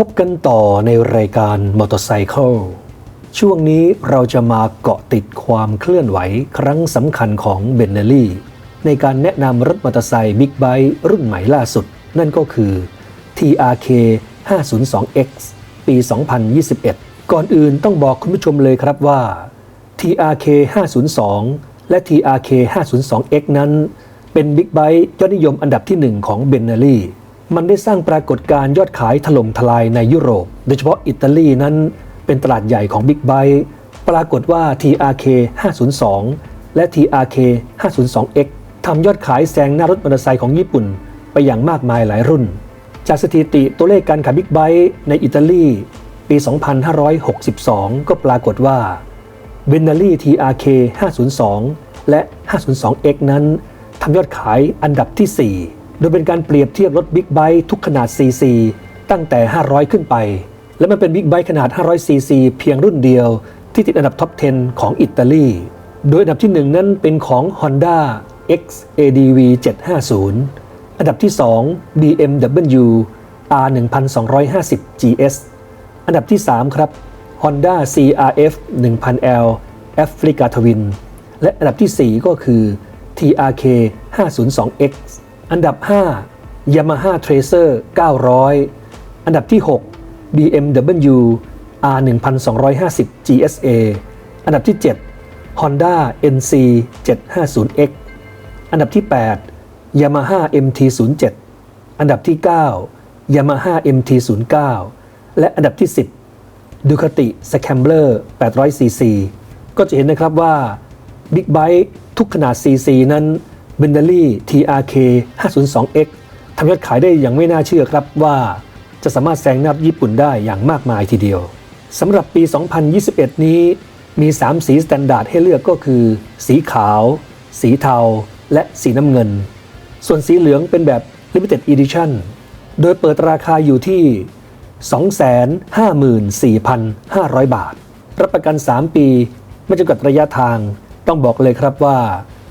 พบกันต่อในรายการมอเตอร์ไซค์ช่วงนี้เราจะมาเกาะติดความเคลื่อนไหวครั้งสำคัญของเบนเนลลี่ในการแนะนำรถมอเตอร์ไซค์บิ๊กไบค์รุ่นใหม่ล่าสุด นั่นก็คือ TRK 502X ปี 2021 ก่อนอื่นต้องบอกคุณผู้ชมเลยครับว่า TRK 502 และ TRK 502X นั้น เป็นบิ๊กไบค์ยอดนิยมอันดับที่หนึ่งของเบนเนลลี่ มันได้สร้างปรากฏการณ์ยอดขายถล่มทลายในยุโรป โดยเฉพาะอิตาลีนั้นเป็นตลาดใหญ่ของบิ๊กไบค์ปรากฏว่า TRK 502 และ TRK 502X ทำยอดขายแซงหน้ารถมอเตอร์ไซค์ของญี่ปุ่น ไปอย่างมากมายหลายรุ่น จากสถิติตัวเลขการขายบิ๊กไบค์ในอิตาลีปี 2562 ก็ปรากฏว่าเบนนารี่ TRK 502 และ 502X นั้นทำยอดขายอันดับที่ 4 โดยเป็นการเปรียบเทียบรถบิ๊กไบค์ทุกขนาด CC ตั้งแต่ 500 ขึ้นไป และมันเป็นบิ๊กไบค์ขนาด 500 cc เพียงรุ่นเดียวที่ติดอันดับท็อป 10 ของอิตาลี โดยอันดับที่ 1 นั้นเป็นของ Honda XADV 750 อันดับที่ 2 BMW R 1250 GS อันดับที่ 3 ครับ Honda CRF 1000L Africa Twin และอันดับที่ 4 ก็คือ TRK 502X อันดับ 5 Yamaha Tracer 900 อันดับที่ 6 BMW R 1250 GSA อันดับที่ 7 Honda NC 750X อันดับที่ 8 Yamaha MT-07 อันดับที่ 9 Yamaha MT-09 และอันดับที่ 10 Ducati Scrambler 800cc ก็จะเห็นนะครับว่า Big b i k e ทุกขนาด CC นั้น b e n d a l y TRK 502X ทำยอดขายได้อย่างไม่น่าเชื่อครับว่า จะสามารถแซงหน้าญี่ปุ่นได้อย่างมากมายทีเดียวสำหรับปี 2021 นี้ มี 3 สีสแตนดาร์ดให้เลือกก็คือ สีขาว สีเทา และสีน้ำเงิน ส่วนสีเหลืองเป็นแบบ Limited Edition โดยเปิดราคาอยู่ที่ 254,500 บาท รับประกัน 3 ปี ไม่จำกัดระยะทาง ต้องบอกเลยครับว่า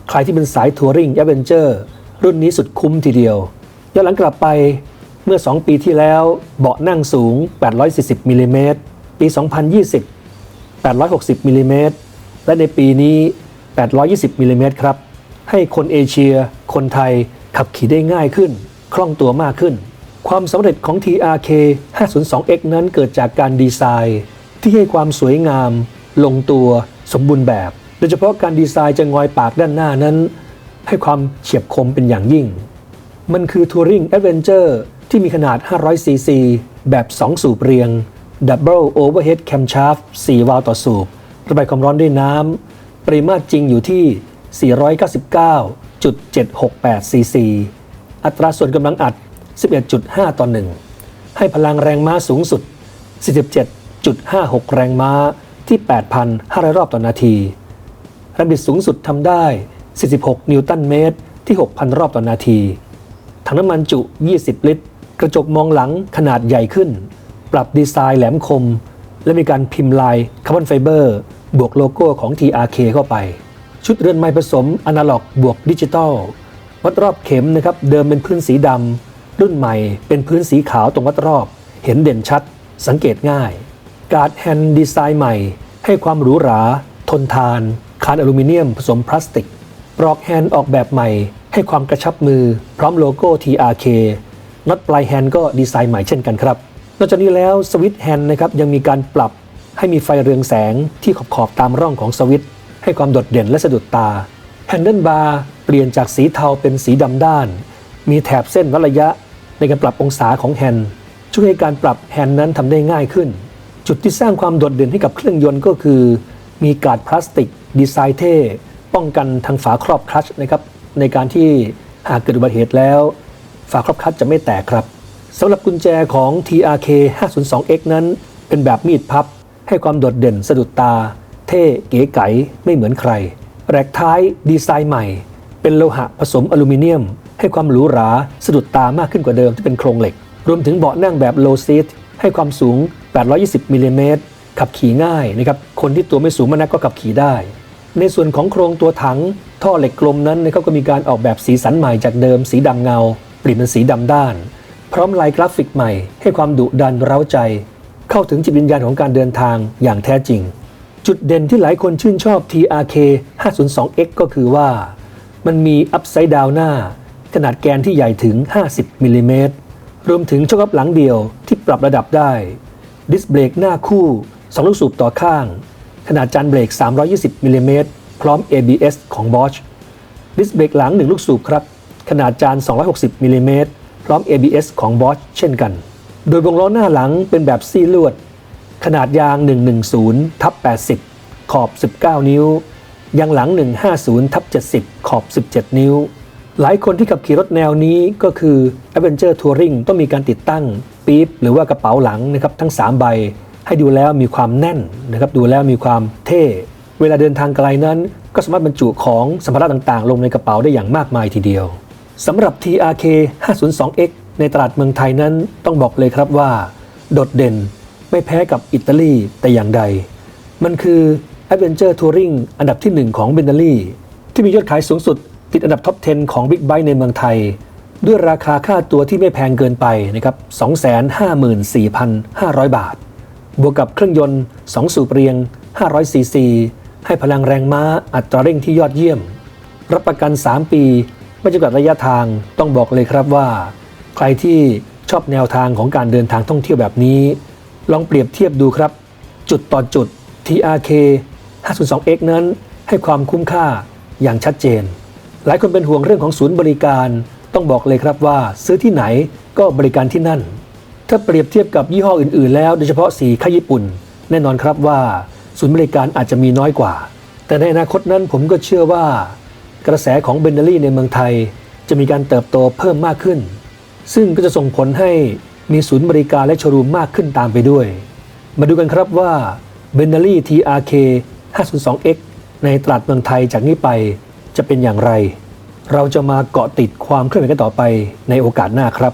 ใครที่เป็นสายทัวริงแอเวนเจอร์รุ่นนี้สุดคุ้มทีเดียวย้อนหลังกลับไปเมื่อ 2 ปีที่แล้ว เบาะนั่งสูง 840มิลลิเมตรปี 2020 860มิลลิเมตรและในปีนี้ 820มิลลิเมตรครับ ให้คนเอเชีย คนไทยขับขี่ได้ง่ายขึ้น คล่องตัวมากขึ้น ความสำเร็จของ TRK 502X นั้นเกิดจากการดีไซน์ ที่ให้ความสวยงาม ลงตัวสมบูรณ์แบบ ดยเฉพาะการดีไซน์จะงอยปากด้านหน้านั้น ให้ความเฉียบคมเป็นอย่างยิ่ง มันคือทัวริงแอดเวนเจอร์ที่มีขนาด 500cc แบบ 2 สูบเรียง Double Overhead Camshaft 4 วาล์วต่อสูบ ระบายความร้อนด้วยน้ำ ปริมาตรจริงอยู่ที่ 499.768 ซีซี อัตราส่วนกำลังอัด 11.5 ต่อ 1 ให้พลังแรงม้าสูงสุด 47.56 แรงม้าที่ 8,500 รอบต่อนาที แรงบิดสูงสุดทำได้ 46 นิวตันเมตร ที่ 6,000 รอบต่อนาที ถังน้ำมันจุ 20 ลิตร กระจกมองหลังขนาดใหญ่ขึ้น ปรับดีไซน์แหลมคม และมีการพิมพ์ลายคาร์บอนไฟเบอร์ บวกโลโก้ของ TRK เข้าไป ชุดเรือนไม้ผสมอนาล็อกบวกดิจิตอล วัดรอบเข็มนะครับ เดิมเป็นพื้นสีดำ รุ่นใหม่เป็นพื้นสีขาวตรงวัดรอบ เห็นเด่นชัด สังเกตง่าย การ์ดแฮนด์ดีไซน์ใหม่ ให้ความหรูหรา ทนทาน คานอลูมิเนียมผสมพลาสติก ปลอกแฮนด์ออกแบบใหม่ ให้ความกระชับมือ พร้อมโลโก้ TRK น็อตปลายแฮนด์ก็ดีไซน์ใหม่เช่นกันครับ นอกจากนี้แล้วสวิตช์แฮนด์นะครับยังมีการปรับให้มีไฟเรืองแสงที่ขอบขอบตามร่องของสวิตช์ให้ความโดดเด่นและสะดุดตาแฮนเดิลบาร์เปลี่ยนจากสีเทาเป็นสีดำด้าน มีแถบเส้นวัดระยะในการปรับองศาของแฮนด์ช่วยให้การปรับแฮนด์นั้นทำได้ง่ายขึ้น จุดที่สร้างความโดดเด่นให้กับเครื่องยนต์ก็คือ มีกาดพลาสติก ดีไซน์เท่ป้องกันทางฝาครอบคลัตชนะครับในการที่หากเกิดอุบัติเหตุแล้ว ฝาครอบคลัตชจะไม่แตกครับสำหรับกุญแจของ TRK 502X นั้น เป็นแบบมีดพับ ให้ความโดดเด่นสะดุดตา เท่เก๋ไก๋ไม่เหมือนใคร แรกท้ายดีไซน์ใหม่ เป็นโลหะผสมอลูมิเนียม ให้ความหรูหราสะดุดตามากขึ้นกว่าเดิมที่เป็นโครงเหล็ก รวมถึงเบาะนั่งแบบโลซีทให้ความสูง 820มิลลิเมตรขับขี่ง่ายนะครับ คนที่ตัวไม่สูงมากนักก็ขับขี่ได้ ในส่วนของโครงตัวถังท่อเหล็กกลมนั้นนะครับก็มีการออกแบบสีสันใหม่จากเดิมสีดำเงา เปลี่ยนเป็นสีดำด้าน พร้อมลายกราฟิกใหม่ ให้ความดุดันเร้าใจ เข้าถึงจิตวิญญาณของการเดินทางอย่างแท้จริง จุดเด่นที่หลายคนชื่นชอบ TRK 502X ก็คือว่า มันมีอัพไซด์ดาวหน้า ขนาดแกนที่ใหญ่ถึง 50มิลลิเมตรรวมถึงช่องอัพหลังเดียวที่ปรับระดับได้ ดิสเบรกหน้าคู่2ลูกสูบต่อข้าง ขนาดจานเบรก 320มิลลิเมตรพร้อม ABS ของ Bosch ดิสเบรกหลัง 1 ลูกสูบครับ ขนาดจาน 260มิลลิเมตรพร้อม ABS ของ Bosch เช่นกัน โดยวงล้อหน้าหลังเป็นแบบซี่ลวด ขนาดยาง 110ทับ80 ขอบ 19 นิ้ว ยางหลัง 150ทับ70 ขอบ 17 นิ้ว หลายคนที่ขับขี่รถแนวนี้ก็คือ Adventure Touring ต้องมีการติดตั้งปี๊บหรือว่ากระเป๋าหลังนะครับทั้ง 3 ใบ ให้ดูแล้วมีความแน่นนะครับดูแล้วมีความเท่เวลาเดินทางไกลนั้น ก็สามารถบรรจุของสัมภาระต่างๆ ลงในกระเป๋าได้อย่างมากมายทีเดียวสำหรับ TRK 502X ในตลาดเมืองไทยนั้นต้องบอกเลยครับว่า โดดเด่นไม่แพ้กับอิตาลีแต่อย่างใด มันคือ Adventure Touring อันดับที่ 1 ของเบน n ลี่ที่มียอดขายสูงสุด ติดอันดับท็อป 10 ของ Big b i t e ในเมืองไทย ด้วยราคาค่าตัวที่ไม่แพงเกินไปนะครับ 254,500 บาท บวกกับเครื่องยนต์ 2 สูบเรียง 500 ซีซี ให้พลังแรงม้าอัตราเร่งที่ยอดเยี่ยม รับประกัน 3 ปี ไม่จำกัดระยะทางต้องบอกเลยครับว่า ใครที่ชอบแนวทางของการเดินทางท่องเที่ยวแบบนี้ ลองเปรียบเทียบดูครับ จุดต่อจุด TRK 502X นั้นให้ความคุ้มค่าอย่างชัดเจน หลายคนเป็นห่วงเรื่องของศูนย์บริการ ต้องบอกเลยครับว่า ซื้อที่ไหนก็บริการที่นั่น ถ้าเปรียบเทียบกับยี่ห้ออื่นๆ แล้วโดยเฉพาะสีค่ายญี่ปุ่น แน่นอนครับว่าศูนย์บริการอาจจะมีน้อยกว่า แต่ในอนาคตนั้นผมก็เชื่อว่า กระแสของเบนเนอรี่ในเมืองไทย จะมีการเติบโตเพิ่มมากขึ้น ซึ่งก็จะส่งผลให้มีศูนย์บริการและโชว์รูมมากขึ้นตามไปด้วย มาดูกันครับว่า b e n n e l y TRK 502X ในตลาดเมืองไทยจากนี้ไปจะเป็นอย่างไร เราจะมาเกาะติดความเคลื่อนไหวกันต่อไปในโอกาสหน้าครับ